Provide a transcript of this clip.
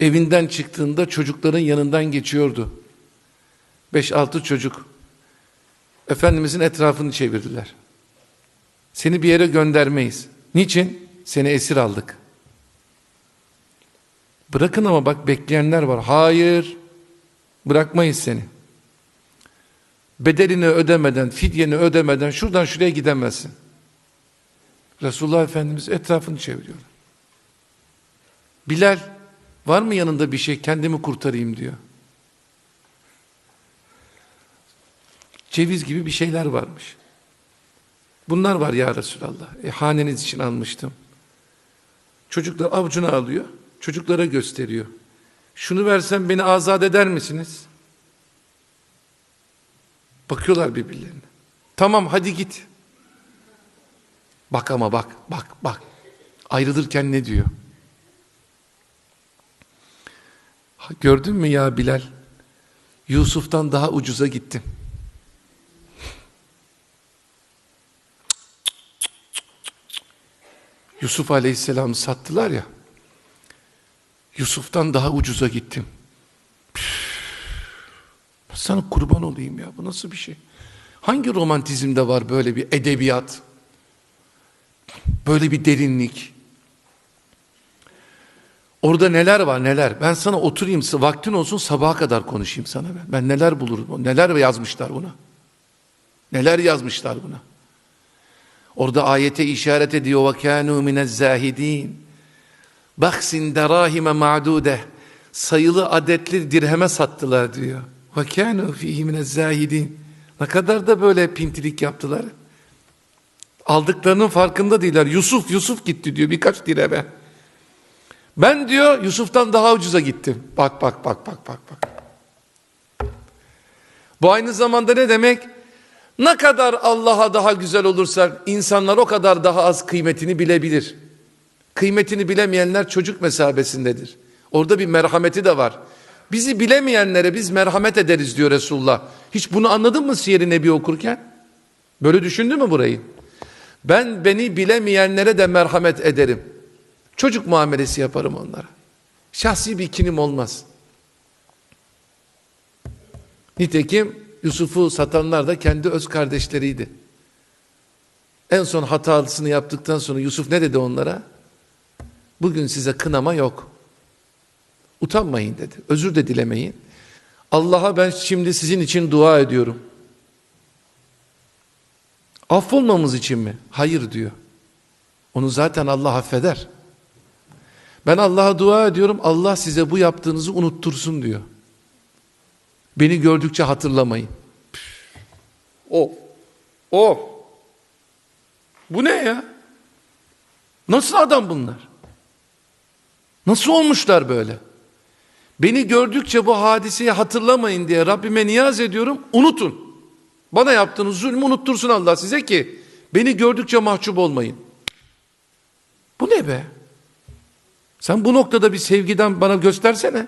Evinden çıktığında çocukların yanından geçiyordu. Beş altı çocuk. Efendimizin etrafını çevirdiler. Seni bir yere göndermeyiz. Niçin? Seni esir aldık. Bırakın ama bak bekleyenler var. Hayır. Bırakmayız seni. Bedelini ödemeden, fidyeni ödemeden şuradan şuraya gidemezsin. Resulullah Efendimiz etrafını çeviriyor. Bilal var mı yanında bir şey kendimi kurtarayım diyor. Ceviz gibi bir şeyler varmış. Bunlar var ya Resulallah. E, haneniz için almıştım. Çocuklar avucuna alıyor. Çocuklara gösteriyor. Şunu versem beni azat eder misiniz? Bakıyorlar birbirlerine. Tamam hadi git. Bak ama bak, bak, bak. Ayrılırken ne diyor? Gördün mü ya Bilal? Yusuf'tan daha ucuza gittim. Yusuf Aleyhisselam'ı sattılar ya. Yusuf'tan daha ucuza gittim. Püf. Sana kurban olayım ya. Bu nasıl bir şey? Hangi romantizmde var böyle bir edebiyat? Böyle bir derinlik? Orada neler var neler? Ben sana oturayım vaktin olsun sabaha kadar konuşayım sana ben. Ben neler bulurum? Neler yazmışlar buna? Neler yazmışlar buna? Orada ayete işaret ediyor ve kânû minezzâhidîn. Baksin derâhime ma'dûde. Sayılı adetli dirheme sattılar diyor. Ve kânû fîhî minezzâhidîn. Ne kadar da böyle pintilik yaptılar. Aldıklarının farkında değiller. Yusuf, Yusuf gitti diyor birkaç dirheme. Ben diyor Yusuf'tan daha ucuza gittim. Bak bak bak bak bak bak. Bu aynı zamanda ne demek? Ne kadar Allah'a daha güzel olursak insanlar o kadar daha az kıymetini bilebilir. Kıymetini bilemeyenler çocuk mesabesindedir. Orada bir merhameti de var. Bizi bilemeyenlere biz merhamet ederiz diyor Resulullah. Hiç bunu anladın mı Siyer-i Nebi okurken? Böyle düşündü mü burayı? Ben beni bilemeyenlere de merhamet ederim. Çocuk muamelesi yaparım onlara. Şahsi bir kinim olmaz. Nitekim Yusuf'u satanlar da kendi öz kardeşleriydi. En son hatasını yaptıktan sonra Yusuf ne dedi onlara? Bugün size kınama yok. Utanmayın dedi. Özür de dilemeyin. Allah'a ben şimdi sizin için dua ediyorum. Affolmamız için mi? Hayır diyor. Onu zaten Allah affeder. Ben Allah'a dua ediyorum. Allah size bu yaptığınızı unuttursun diyor. Beni gördükçe hatırlamayın. O. O. Bu ne ya? Nasıl adam bunlar? Nasıl olmuşlar böyle? Beni gördükçe bu hadiseyi hatırlamayın diye Rabbime niyaz ediyorum. Unutun. Bana yaptığınız zulmü unuttursun Allah size ki beni gördükçe mahcup olmayın. Bu ne be? Sen bu noktada bir sevgiden bana göstersene.